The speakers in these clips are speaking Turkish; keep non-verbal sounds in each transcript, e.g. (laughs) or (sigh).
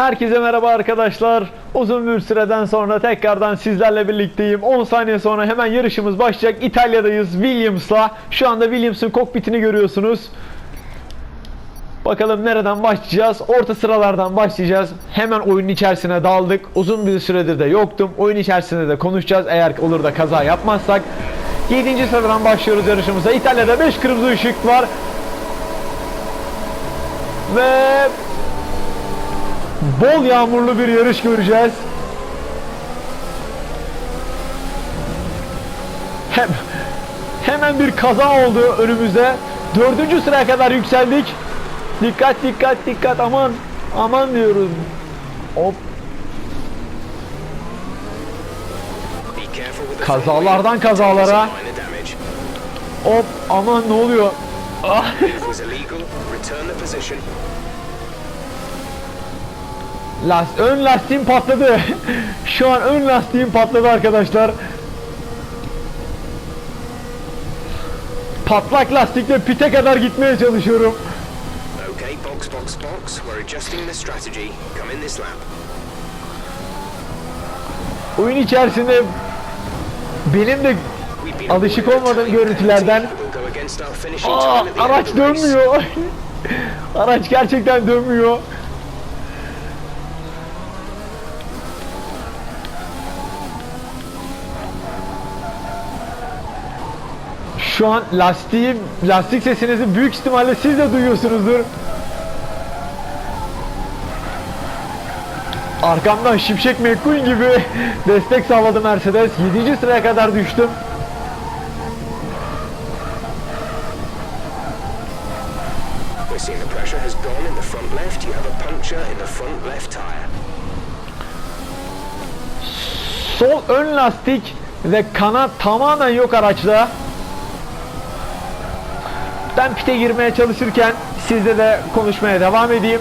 Herkese merhaba arkadaşlar. Uzun bir süreden sonra tekrardan sizlerle birlikteyim. 10 saniye sonra hemen yarışımız başlayacak. İtalya'dayız Williams'la. Şu anda Williams'ın kokpitini görüyorsunuz. Bakalım nereden başlayacağız? Orta sıralardan başlayacağız. Hemen oyunun içerisine daldık. Uzun bir süredir de yoktum. Oyun içerisinde de konuşacağız. Eğer olur da kaza yapmazsak. 7. sıradan başlıyoruz yarışımıza. İtalya'da 5 kırmızı ışık var. Ve bol yağmurlu bir yarış göreceğiz. Hem, hemen bir kaza oldu önümüzde. Dördüncü sıraya kadar yükseldik. Dikkat dikkat dikkat aman aman diyoruz. Hop Kazalardan kazalara. Hop aman ne oluyor? Ah. Last, ön lastiğim patladı. (laughs) Şu an ön lastiğim patladı arkadaşlar. Patlak lastikle pite kadar gitmeye çalışıyorum. Okay, box, box, box. We're adjusting the strategy. Come in this lap. Oyun içerisinde benim de Alışık olmadığım görüntülerden- Aa, araç dönmüyor. (laughs) araç gerçekten dönmüyor. Şu an lastiğim, lastik sesinizi büyük ihtimalle siz de duyuyorsunuzdur. Arkamdan Şimşek McQueen gibi (laughs) destek sağladı Mercedes. 7. sıraya kadar düştüm. Sol ön lastik ve kanat tamamen yok araçta. Ben pite girmeye çalışırken sizle de konuşmaya devam edeyim.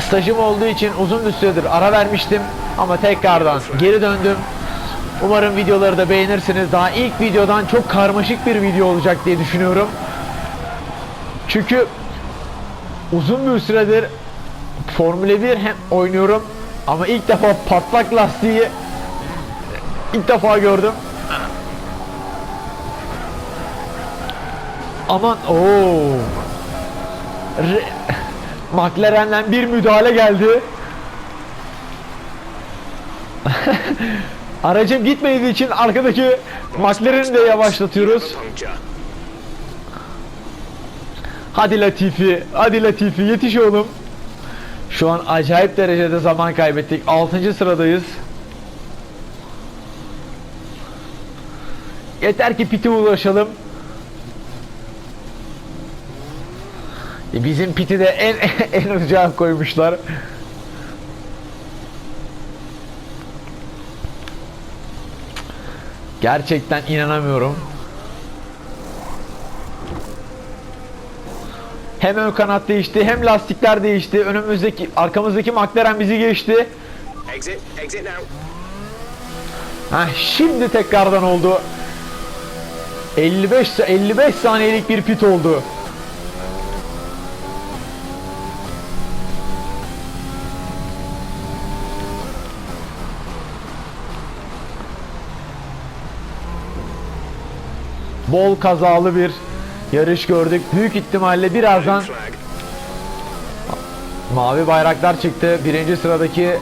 Stajım olduğu için uzun bir süredir ara vermiştim ama tekrardan geri döndüm. Umarım videoları da beğenirsiniz. Daha ilk videodan çok karmaşık bir video olacak diye düşünüyorum. Çünkü uzun bir süredir Formula 1 hem oynuyorum ama ilk defa patlak lastiği ilk defa gördüm. Aman ooo. Re- McLaren'den bir müdahale geldi. (laughs) Aracım gitmediği için arkadaki McLaren'i de yavaşlatıyoruz. Hadi Latifi, hadi Latifi yetiş oğlum. Şu an acayip derecede zaman kaybettik. 6. sıradayız. Yeter ki pite ulaşalım. Bizim piti de en (laughs) en ucağa koymuşlar. Gerçekten inanamıyorum. Hem ön kanat değişti hem lastikler değişti. Önümüzdeki arkamızdaki McLaren bizi geçti. Exit, exit now. Heh, şimdi tekrardan oldu. 55 sa- 55 saniyelik bir pit oldu. Bol kazalı bir yarış gördük. Büyük ihtimalle birazdan mavi bayraklar çıktı. Birinci sıradaki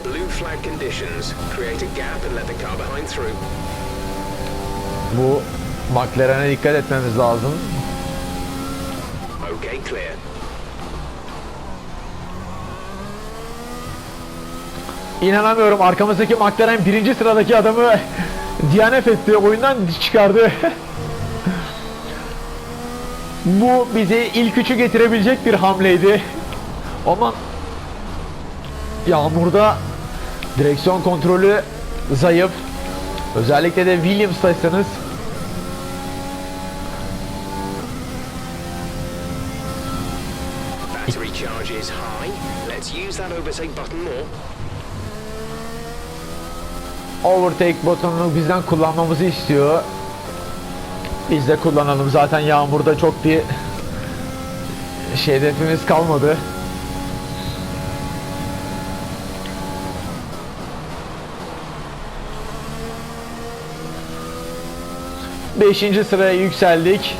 bu McLaren'e dikkat etmemiz lazım. Okay, clear. İnanamıyorum arkamızdaki McLaren birinci sıradaki adamı (laughs) DNF etti. Oyundan çıkardı. (laughs) Bu bize ilk üçü getirebilecek bir hamleydi. Ama yağmurda direksiyon kontrolü zayıf. Özellikle de Williams'taysanız Battery charge is high. Let's use that overtake button more. overtake butonunu bizden kullanmamızı istiyor. Biz de kullanalım. Zaten yağmurda çok bir şey hedefimiz kalmadı. Beşinci sıraya yükseldik.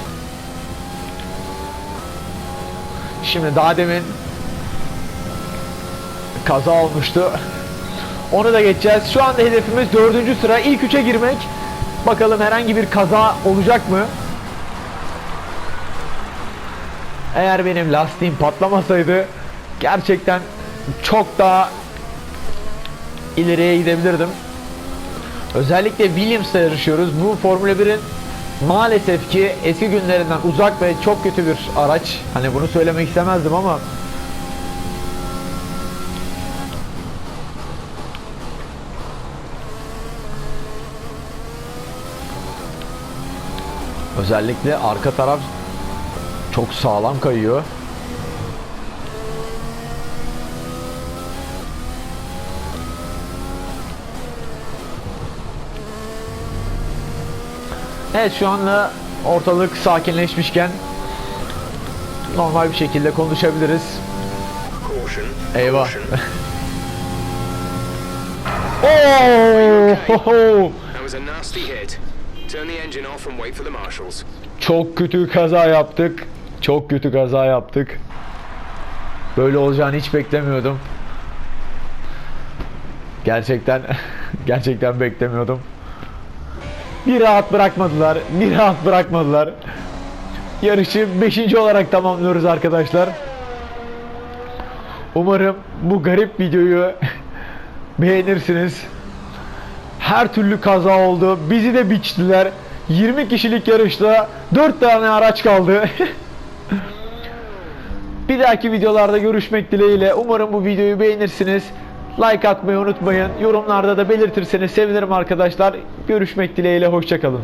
Şimdi daha demin kaza olmuştu. Onu da geçeceğiz. Şu anda hedefimiz dördüncü sıra. İlk üçe girmek. Bakalım herhangi bir kaza olacak mı? Eğer benim lastiğim patlamasaydı gerçekten çok daha ileriye gidebilirdim. Özellikle Williams'la yarışıyoruz. Bu Formula 1'in maalesef ki eski günlerinden uzak ve çok kötü bir araç. Hani bunu söylemek istemezdim ama özellikle arka taraf çok sağlam kayıyor. Evet şu anda ortalık sakinleşmişken normal bir şekilde konuşabiliriz. Eyvah. Caution. (laughs) Çok kötü kaza yaptık. Çok kötü kaza yaptık. Böyle olacağını hiç beklemiyordum. Gerçekten (laughs) gerçekten beklemiyordum. Bir rahat bırakmadılar. Bir rahat bırakmadılar. Yarışı 5. olarak tamamlıyoruz arkadaşlar. Umarım bu garip videoyu (laughs) beğenirsiniz. Her türlü kaza oldu. Bizi de biçtiler. 20 kişilik yarışta 4 tane araç kaldı. (laughs) Bir dahaki videolarda görüşmek dileğiyle. Umarım bu videoyu beğenirsiniz. Like atmayı unutmayın. Yorumlarda da belirtirseniz sevinirim arkadaşlar. Görüşmek dileğiyle. Hoşçakalın.